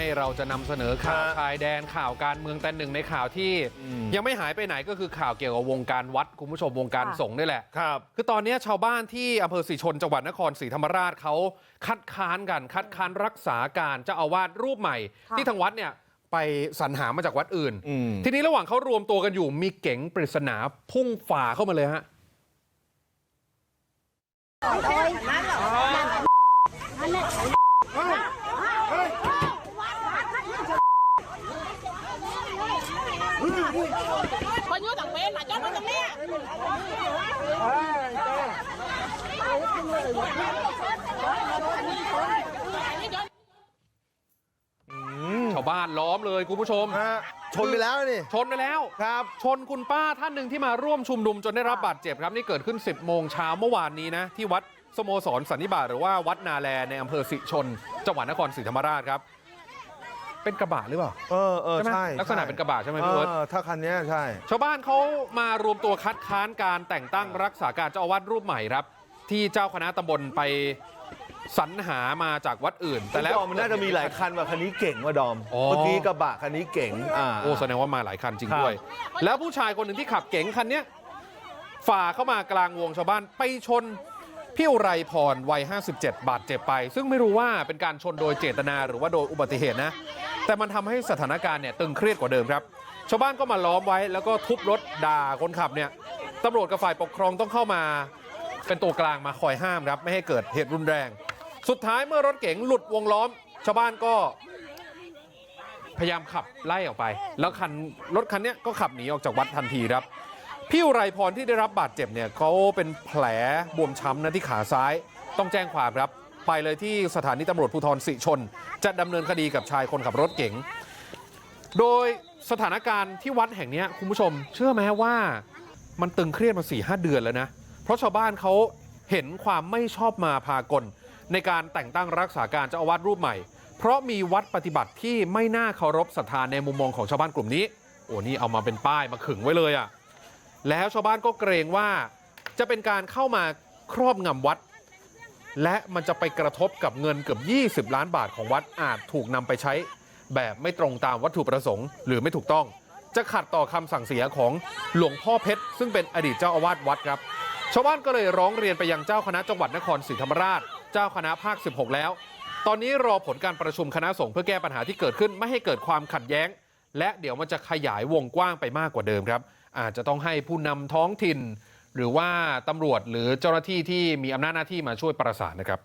ไม่เราจะนำเสนอข่าวฮะชายแดนข่าวการเมืองแต่หนึ่งในข่าวที่ยังไม่หายไปไหนก็คือข่าวเกี่ยวกับวงการวัดคุณผู้ชมวงการค่ะสงฆ์นี่แหละครับคือตอนนี้ชาวบ้านที่อำเภอศรีชนจังหวัดนครศรีธรรมราชเขาคัดค้านกันคัดค้านรักษาการเจ้าอาวาสรูปใหม่ค่ะที่ทางวัดเนี่ยไปสรรหามาจากวัดอื่นอืมทีนี้ระหว่างเขารวมตัวกันอยู่มีเก๋งปริศนาพุ่งฝ่าเข้ามาเลยฮะคนอยู่ต่างเป็นหลายจอดมาตรงเนี้ย ชาวบ้านล้อมเลยคุณผู้ชม ฮะชนไปแล้วนี่ชนไปแล้ว ครับชนคุณป้าท่านหนึ่งที่มาร่วมชุมนุมจนได้รับบาดเจ็บครับนี่เกิดขึ้น 10 โมงเช้าเมื่อวานนี้นะ ที่วัดสโมสรสันนิบาตหรือว่าวัดนาแลในอำเภอสิชน จังหวัดนครศรีธรรมราชครับ เป็นกระบะหรือเปล่าเออเออใช่ไหมใช่ลักษณะเป็นกระบะใช่ไหมพี่เบิร์ตเออถ้าคันเนี้ยใช่ชาวบ้านเขามารวมตัวคัดค้านการแต่งตั้งรักษาการเจ้าอาวาสรูปใหม่ครับ ที่เจ้าคณะตำบลไปสรรหามาจากวัดอื่น แต่แต่แล้แล้ววมันน่าจะมีหลายคันว่าคันนี้เก่งว่าดอมอ๋อเมื่อกี้กระบะคันนี้เก่งอ่าโอ้แสดงว่ามาหลายคันจริงครับด้วย แล้วผู้ชายคนหนึ่งที่ขับเก๋งคันเนี้ยฝ่าเข้ามากลางวงชาวบ้านไปชนพี่อุไรพรวัย 57 บาดเจ็บไป ซึ่งไม่รู้ว่าเป็นการชนโดยเจตนาหรือว่าโดยอุบัติเหตุนะ แต่มันทำให้สถานการณ์เนี่ยตึงเครียดกว่าเดิมครับ ชาวบ้านก็มาล้อมไว้แล้วก็ทุบรถด่าคนขับเนี่ยตำรวจกับฝ่ายปกครองต้องเข้ามา เป็นตัวกลางมาคอยห้ามครับไม่ให้เกิดเหตุรุนแรง สุดท้ายเมื่อรถเก๋งหลุดวงล้อม ชาวบ้านก็พยายามขับไล่ออกไป แล้วคันรถคันนี้ก็ขับหนีออกจากวัดทันทีครับ พี่อุไรพรที่ได้รับบาดเจ็บเนี่ยเขาเป็นแผลบวมช้ำนะที่ขาซ้ายต้องแจ้งความครับ ไปเลยที่สถานีตำรวจภูธรสิชน จะดำเนินคดีกับชายคนขับรถเก๋งโดยสถานการณ์ที่วัดแห่งนี้คุณผู้ชม เชื่อไหมว่ามันตึงเครียดมา4ี่หเดือนแล้วนะ เพราะชาวบ้านเขาเห็นความไม่ชอบมาพากล ในการแต่งตั้งรักษาการเจ้าอาวาสรูปใหม่ เพราะมีวัดปฏิบัติที่ไม่น่าเคารพศรัทธาในมุมมองของชาวบ้านกลุ่มนี้ โอ้นี่เอามาเป็นป้ายมาขึงไว้เลยอะ่ะแล้วชาวบ้านก็เกรงว่าจะเป็นการเข้ามาครอบงำวัด และมันจะไปกระทบกับเงินเกือบ20ล้านบาทของวัดอาจถูกนำไปใช้แบบไม่ตรงตามวัตถุประสงค์หรือไม่ถูกต้อง จะขัดต่อคำสั่งเสียของหลวงพ่อเพชร ซึ่งเป็นอดีตเจ้าอาวาสวัดครับ ชาวบ้านก็เลยร้องเรียนไปยังเจ้าคณะจังหวัดนครศรีธรรมราช เจ้าคณะภาค 16 แล้ว ตอนนี้รอผลการประชุมคณะสงฆ์เพื่อแก้ปัญหาที่เกิดขึ้นไม่ให้เกิดความขัดแย้ง และเดี๋ยวมันจะขยายวงกว้างไปมากกว่าเดิมครับ อาจจะต้องให้ผู้นำท้องถิ่น หรือว่าตำรวจหรือเจ้าหน้าที่ที่มีอำนาจหน้าที่มาช่วยประสานนะครับ